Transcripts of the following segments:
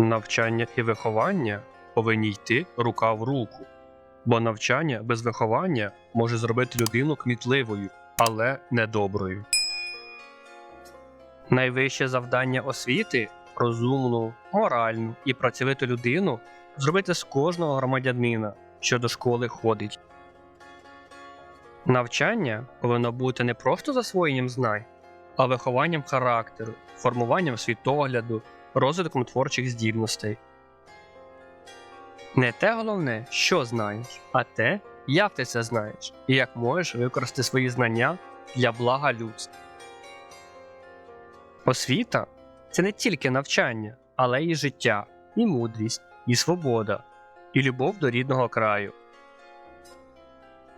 Навчання і виховання повинні йти рука в руку, бо навчання без виховання може зробити людину кмітливою, але недоброю. Найвище завдання освіти розумну, моральну і працьовиту людину зробити з кожного громадянина, що до школи ходить. Навчання повинно бути не просто засвоєнням знань, а вихованням характеру, формуванням світогляду, розвитком творчих здібностей. Не те головне, що знаєш, а те, як ти це знаєш, і як можеш використати свої знання для блага людства. Освіта це не тільки навчання, але й життя, і мудрість, і свобода, і любов до рідного краю.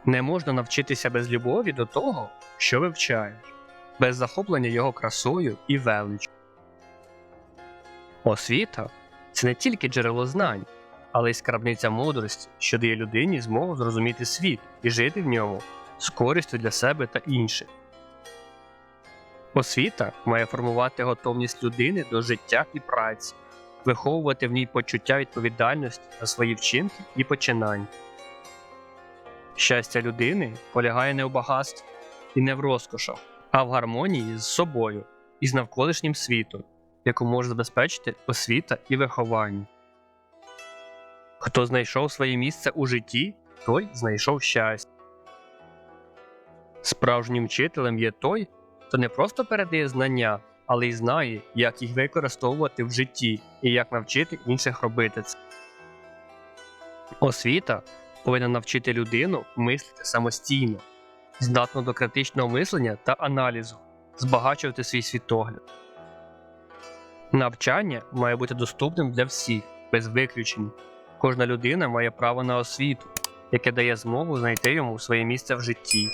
Не можна навчитися без любові до того, що вивчаєш, без захоплення його красою і величчю. Освіта це не тільки джерело знань, але й скарбниця мудрості, що дає людині змогу зрозуміти світ і жити в ньому з користю для себе та інших. Освіта має формувати готовність людини до життя і праці, виховувати в ній почуття відповідальності за свої вчинки і починання. Щастя людини полягає не в багатстві і не в розкошах, а в гармонії з собою і з навколишнім світом, яку може забезпечити освіта і виховання. Хто знайшов своє місце у житті, той знайшов щастя. Справжнім вчителем є той, хто не просто передає знання, але й знає, як їх використовувати в житті і як навчити інших робити це. Освіта повинна навчити людину мислити самостійно, здатно до критичного мислення та аналізу, збагачувати свій світогляд. Навчання має бути доступним для всіх, без виключень. Кожна людина має право на освіту, яке дає змогу знайти йому своє місце в житті.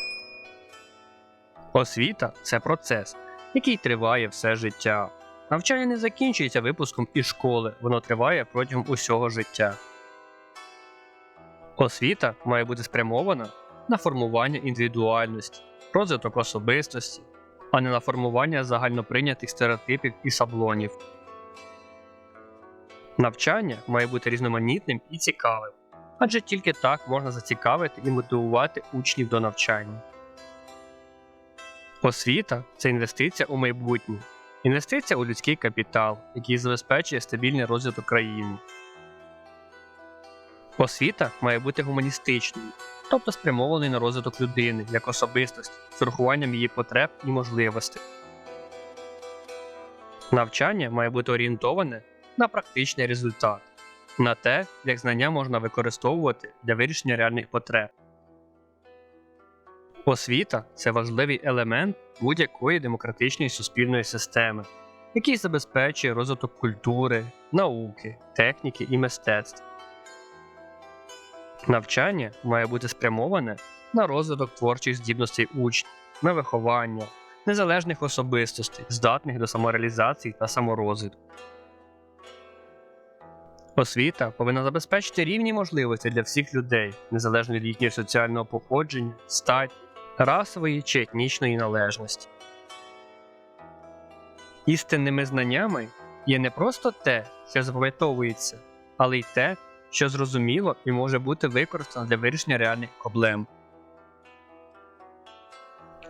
Освіта це процес, який триває все життя. Навчання не закінчується випуском із школи, воно триває протягом усього життя. Освіта має бути спрямована на формування індивідуальності, розвиток особистості, а не на формування загальноприйнятих стереотипів і шаблонів. Навчання має бути різноманітним і цікавим, адже тільки так можна зацікавити і мотивувати учнів до навчання. Освіта це інвестиція у майбутнє, інвестиція у людський капітал, який забезпечує стабільний розвиток країни. Освіта має бути гуманістичною, тобто спрямованою на розвиток людини як особистості з урахуванням її потреб і можливостей. Навчання має бути орієнтоване на практичний результат, на те, як знання можна використовувати для вирішення реальних потреб. Освіта це важливий елемент будь-якої демократичної суспільної системи, який забезпечує розвиток культури, науки, техніки і мистецтв. Навчання має бути спрямоване на розвиток творчих здібностей учнів, на виховання, незалежних особистостей, здатних до самореалізації та саморозвитку. Освіта повинна забезпечити рівні можливості для всіх людей, незалежно від їхнього соціального походження, статі, расової чи етнічної належності. Істинними знаннями є не просто те, що запам'ятовується, але й те, що зрозуміло і може бути використано для вирішення реальних проблем.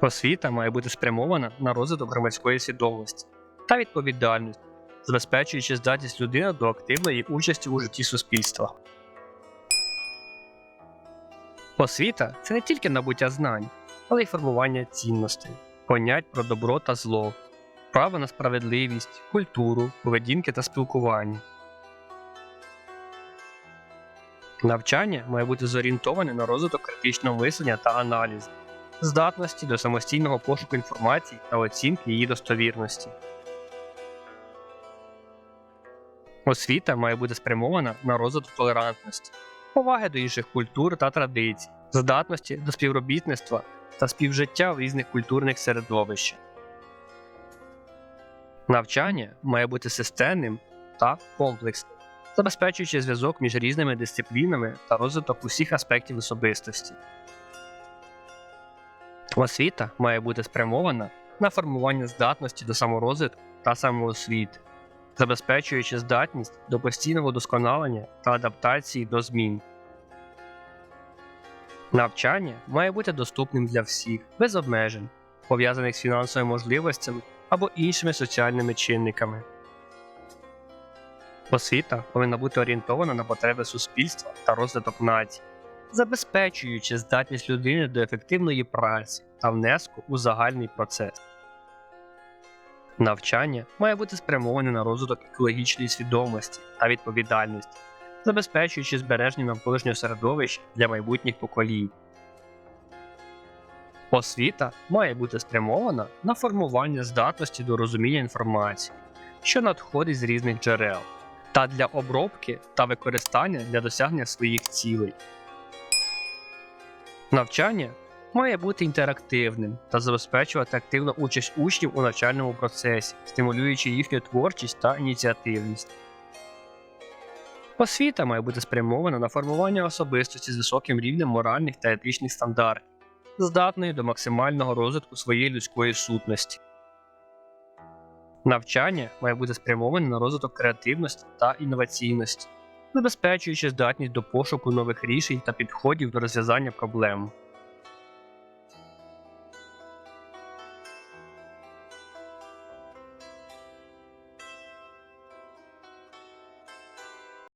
Освіта має бути спрямована на розвиток громадської свідомості та відповідальності, забезпечуючи здатність людини до активної участі у житті суспільства. Освіта це не тільки набуття знань, але й формування цінностей, понять про добро та зло, право на справедливість, культуру, поведінки та спілкування. Навчання має бути зорієнтоване на розвиток критичного мислення та аналізу, здатності до самостійного пошуку інформації та оцінки її достовірності. Освіта має бути спрямована на розвиток толерантності, поваги до інших культур та традицій, здатності до співробітництва та співжиття в різних культурних середовищах. Навчання має бути системним та комплексним, забезпечуючи зв'язок між різними дисциплінами та розвиток усіх аспектів особистості. Освіта має бути спрямована на формування здатності до саморозвитку та самоосвіти, забезпечуючи здатність до постійного удосконалення та адаптації до змін. Навчання має бути доступним для всіх, без обмежень, пов'язаних з фінансовими можливостями або іншими соціальними чинниками. Освіта повинна бути орієнтована на потреби суспільства та розвиток нації, забезпечуючи здатність людини до ефективної праці та внеску у загальний процес. Навчання має бути спрямоване на розвиток екологічної свідомості та відповідальності, забезпечуючи збереження навколишнього середовища для майбутніх поколінь. Освіта має бути спрямована на формування здатності до розуміння інформації, що надходить з різних джерел, та для обробки та використання для досягнення своїх цілей. Навчання має бути інтерактивним та забезпечувати активну участь учнів у навчальному процесі, стимулюючи їхню творчість та ініціативність. Освіта має бути спрямована на формування особистості з високим рівнем моральних та етичних стандартів, здатною до максимального розвитку своєї людської сутності. Навчання має бути спрямоване на розвиток креативності та інноваційності, забезпечуючи здатність до пошуку нових рішень та підходів до розв'язання проблем.